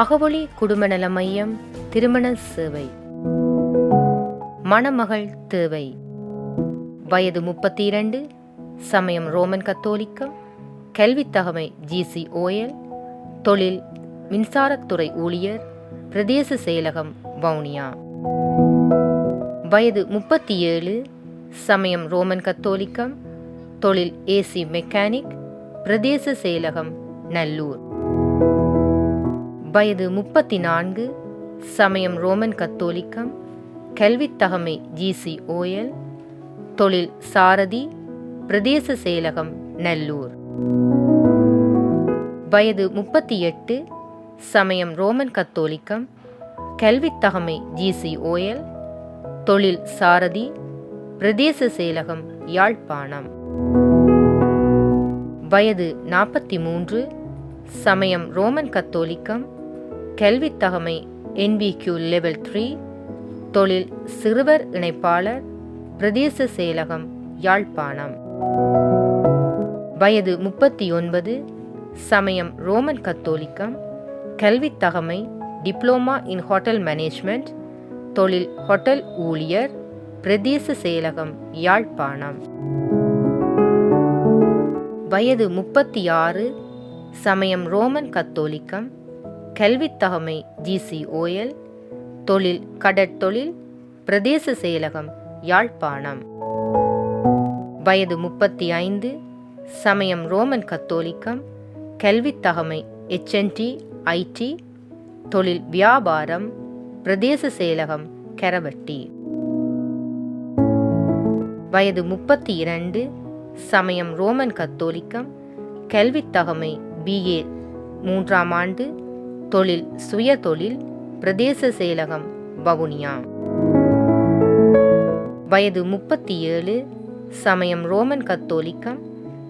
அகவொளி குடும்பநல மையம் திருமண சேவை. மணமகள் தேவை. வயது முப்பத்தி இரண்டு சமயம் ரோமன் கத்தோலிக்கம் கல்வித்தகமை ஜிசி ஓஎல் தொழில் மின்சாரத்துறை ஊழியர் பிரதேச செயலகம் வவுனியா. வயது முப்பத்தி ஏழு சமயம் ரோமன் கத்தோலிக்கம் தொழில் ஏசி மெக்கானிக் பிரதேச செயலகம் நல்லூர். வயது முப்பத்தி நான்கு சமயம் ரோமன் கத்தோலிக்கம் கல்வித்தகமை ஜிசி ஓஎல் தொழில் சாரதி பிரதேச செயலகம் நல்லூர். வயது முப்பத்தி எட்டு சமயம் ரோமன் கத்தோலிக்கம் கல்வித்தகமை ஜிசி ஓஎல் தொழில் சாரதி பிரதேச செயலகம் யாழ்ப்பாணம். வயது நாற்பத்தி மூன்று சமயம் ரோமன் கத்தோலிக்கம் கல்வித்தகமை என்பிக்யூ லெவல் த்ரீ தொழில் சிறுவர் இணைப்பாளர் பிரதேச செயலகம் யாழ்ப்பாணம். வயது முப்பத்தி ஒன்பது சமயம் ரோமன் கத்தோலிக்கம் கல்வித்தகமை டிப்ளோமா இன் ஹோட்டல் மேனேஜ்மெண்ட் தொழில் ஹோட்டல் ஊழியர் பிரதேச செயலகம் யாழ்ப்பாணம். வயது முப்பத்தி ஆறு சமயம் ரோமன் கத்தோலிக்கம் கல்வித்தகமை தகமை தொழில் கடற்தொழில் பிரதேச செயலகம் யாழ்ப்பாணம். வயது முப்பத்தி ஐந்து சமயம் ரோமன் கத்தோலிக்கம் கல்வித்தகமை தகமை ஐடி தொழில் வியாபாரம் பிரதேச செயலகம் கரவட்டி. வயது முப்பத்தி இரண்டு சமயம் ரோமன் கத்தோலிக்கம் கல்வித்தகமை பிஏ மூன்றாம் ஆண்டு தொழில் சுய தொழில் பிரதேச செயலகம் வவுனியா. வயது முப்பத்தி ஏழு சமயம் ரோமன் கத்தோலிக்கம்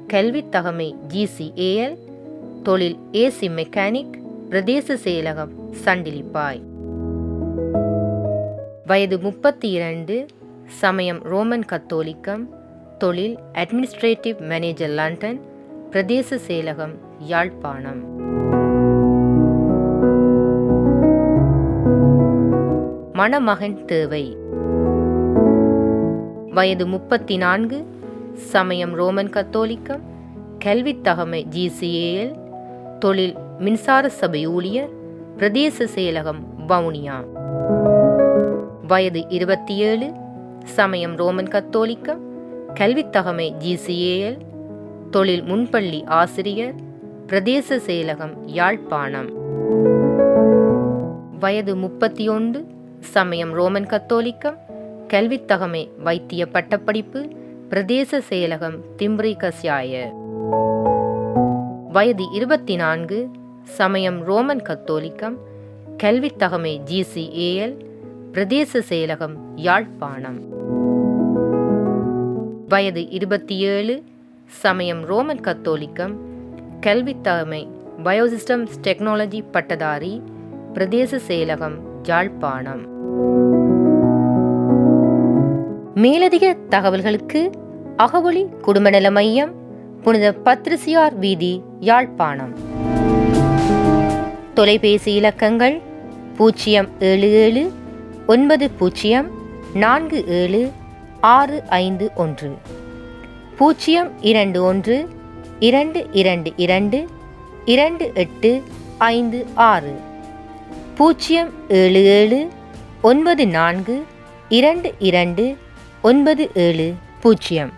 கல்வி தகமை ஜிசிஏஎல் தொழில் ஏசி மெக்கானிக் பிரதேச செயலகம் சண்டிலிப்பாய். வயது முப்பத்தி இரண்டு சமயம் ரோமன் கத்தோலிக்கம் தொழில் அட்மினிஸ்ட்ரேட்டிவ் மேனேஜர் லண்டன் பிரதேச செயலகம் யாழ்ப்பாணம். மணமகன் தேவை. வயது முப்பத்தி நான்கு சமயம் ரோமன் கத்தோலிக்கம் கல்வித்தகமை ஜிசிஏஎல் தொழில் மின்சார சபை ஊழியர் பிரதேச செயலகம் வவுனியா. வயது இருபத்தி ஏழு சமயம் ரோமன் கத்தோலிக்கம் கல்வித்தகமை ஜிசிஏஎல் தொழில் முன்பள்ளி ஆசிரியர் பிரதேச செயலகம் யாழ்ப்பாணம். வயது முப்பத்தி ஒன்று சமயம் ரோமன் கத்தோலிக்கம் கல்வித்தகமை வைத்திய பட்டப்படிப்பு பிரதேச செயலகம் திம்ரி கஸ்யாய வயது இருபத்தி நான்கு சமயம் ரோமன் கத்தோலிக்கம் கல்வித்தகமை ஜிசிஏஎல் பிரதேச செயலகம் யாழ்ப்பாணம். வயது இருபத்தி ஏழு சமயம் ரோமன் கத்தோலிக்கம் கல்வித்தகமை பயோசிஸ்டம்ஸ் டெக்னாலஜி பட்டதாரி பிரதேச செயலகம் யாழ்ப்பாணம் மேலதிக தகவல்களுக்கு அகவொளி குடும்பநல மையம் புனித பத்ரிசியார் வீதி யாழ்ப்பாணம். தொலைபேசி இலக்கங்கள் பூஜ்ஜியம் ஏழு ஏழு ஒன்பது பூஜ்ஜியம் நான்கு ஏழு ஆறு ஐந்து ஒன்று. பூஜ்ஜியம் இரண்டு ஒன்று இரண்டு இரண்டு இரண்டு இரண்டு எட்டு ஐந்து ஆறு. பூஜ்ஜியம் ஏழு ஏழு ஒன்பது நான்கு இரண்டு இரண்டு ஒன்பது ஏழு பூஜ்ஜியம்